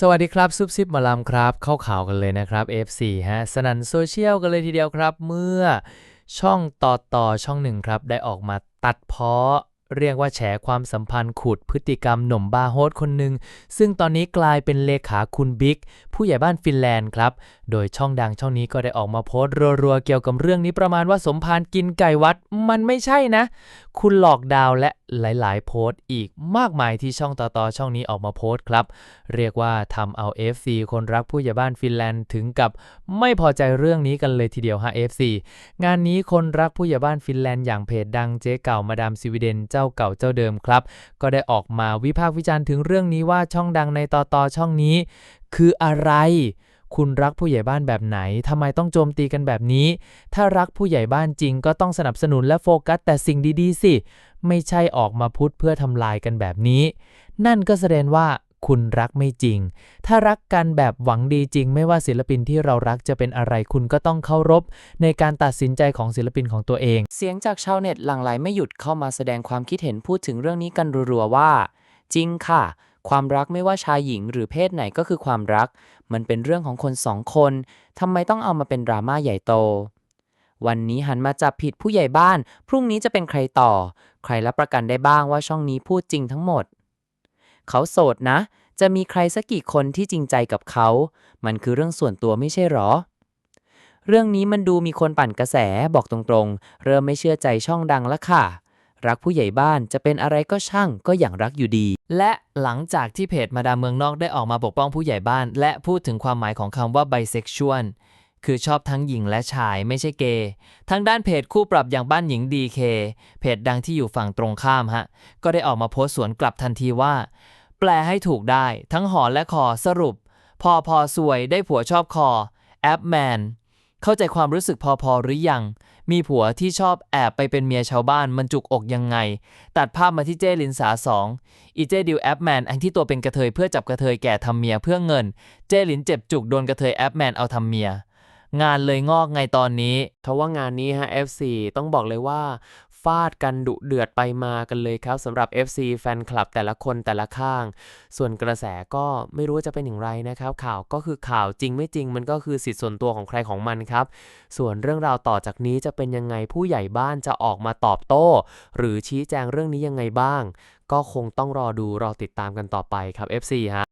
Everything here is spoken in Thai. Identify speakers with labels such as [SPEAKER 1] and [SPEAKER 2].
[SPEAKER 1] สวัสดีครับ ซุปซิปมาลามครับ เข้าข่าวกันเลยนะครับ F4 ฮะ สนันโซเชียลกันเลยทีเดียวครับ เมื่อช่องต่อต่อช่องหนึ่งครับ ได้ออกมาตัดเพาะ เรียกว่าแฉความสัมพันธ์ขุดพฤติกรรมหนุ่มบาโฮสคนหนึ่ง ซึ่งตอนนี้กลายเป็นเลขาคุณบิ๊กผู้ใหญ่บ้านฟินแลนด์ครับ โดยช่องดังช่องนี้ก็ได้ออกมาโพสต์รัวๆเกี่ยวกับเรื่องนี้ประมาณว่าสมพานกินไก่วัดมันไม่ใช่นะ คุณหลอกดาวและหลายๆ โพสต์อีกมากมายที่ช่องต่อต่อช่องนี้ออกมาโพสต์ครับ เรียกว่าทำเอา FC คนรักผู้ใหญ่บ้านฟินแลนด์ถึงกับไม่พอใจเรื่องนี้กันเลยทีเดียวฮะ FC งานนี้คนรักผู้ใหญ่บ้านฟินแลนด์อย่างเพจดังเจ๊เก่ามาดามสวีเดนเจ้าเก่าเจ้าเดิมครับ ก็ได้ออกมาวิพากษ์วิจารณ์ถึงเรื่องนี้ว่าช่องดังในต่อต่อช่องนี้ คืออะไร คุณรักผู้ใหญ่บ้านแบบไหนทำไมต้องโจมตีกันแบบนี้ ถ้ารักผู้ใหญ่บ้านจริงก็ต้องสนับสนุนและโฟกัสแต่สิ่งดีๆ สิ ไม่ใช่ออกมาพูดเพื่อทำลายกันแบบนี้ นั่นก็แสดงว่าคุณรักไม่จริง ถ้ารักกันแบบหวังดีจริง ไม่ว่าศิลปินที่เรารักจะเป็นอะไรคุณก็ต้องเคารพ ในการตัดสินใจของศิลปินของตัวเอง
[SPEAKER 2] เสียงจากชาวเน็ตหลั่งไหลไม่หยุดเข้ามาแสดงความคิดเห็นพูดถึงเรื่องนี้กันรัวๆว่า จริงค่ะ ความรักไม่ว่าชายหญิงหรือเพศไหนก็คือความรัก มันเป็นเรื่องของคนสองคนทำไมต้องเอามาเป็นดราม่าใหญ่โต วันนี้หันมาจับผิดผู้ใหญ่บ้าน พรุ่งนี้จะเป็นใครต่อ ใครรับประกันได้บ้างว่าช่องนี้พูดจริงทั้งหมด เขาโสดนะ จะมีใครสักกี่คนที่จริงใจกับเขา มันคือเรื่องส่วนตัวไม่ใช่หรอ เรื่องนี้มันดูมีคนปั่นกระแสบอกตรงๆ เริ่มไม่เชื่อใจช่องดังแล้วค่ะ รักผู้ใหญ่บ้านจะเป็นอะไรก็ช่างก็อย่างรักอยู่ดี
[SPEAKER 1] และหลังจากที่เพจมาดามเมืองนอกได้ออกมาปกป้องผู้ใหญ่บ้าน และพูดถึงความหมายของคำว่า bisexual คือชอบทั้งหญิงและชายไม่ใช่เกย์ทางด้านเพจคู่ปรับอย่างบ้านหญิง DK เคเพจดังที่อยู่ฝั่งตรงข้ามฮะ ก็ได้ออกมาโพสต์สวนกลับทันทีว่า แปลให้ถูกได้ ทั้งหอนและคอสรุป พอพอสวยได้ผัวชอบคอแอปแมน เข้าใจความรู้สึกพอๆหรือยัง มีผัวที่ชอบแอบไปเป็นเมียชาวบ้านมันจุกอกยังไง ตัดภาพมาที่เจลินสาสองอีเจดิวแอปแมนอันที่ตัวเป็นกระเทยเพื่อจับกระเทยแก่ทำเมียเพื่อเงิน เจลินเจ็บจุกโดนกระเทยแอปแมนเอาทำเมียงานเลยงอกไงตอนนี้
[SPEAKER 3] เพราะว่างานนี้ฮะ FC ต้องบอกเลยว่า ฟาดกันดุเดือดไปมากันเลยครับสำหรับ FC แฟนคลับแต่ละคนแต่ละข้าง ส่วนกระแสก็ไม่รู้จะเป็นอย่างไรนะครับ ข่าวก็คือข่าวจริงไม่จริง มันก็คือสิทธิส่วนตัวของใครของมันครับ ส่วนเรื่องราวต่อจากนี้จะเป็นยังไงผู้ใหญ่บ้านจะออกมาตอบโต้ หรือชี้แจงเรื่องนี้ยังไงบ้าง ก็คงต้องรอดูรอติดตามกันต่อไปครับ FC ฮะ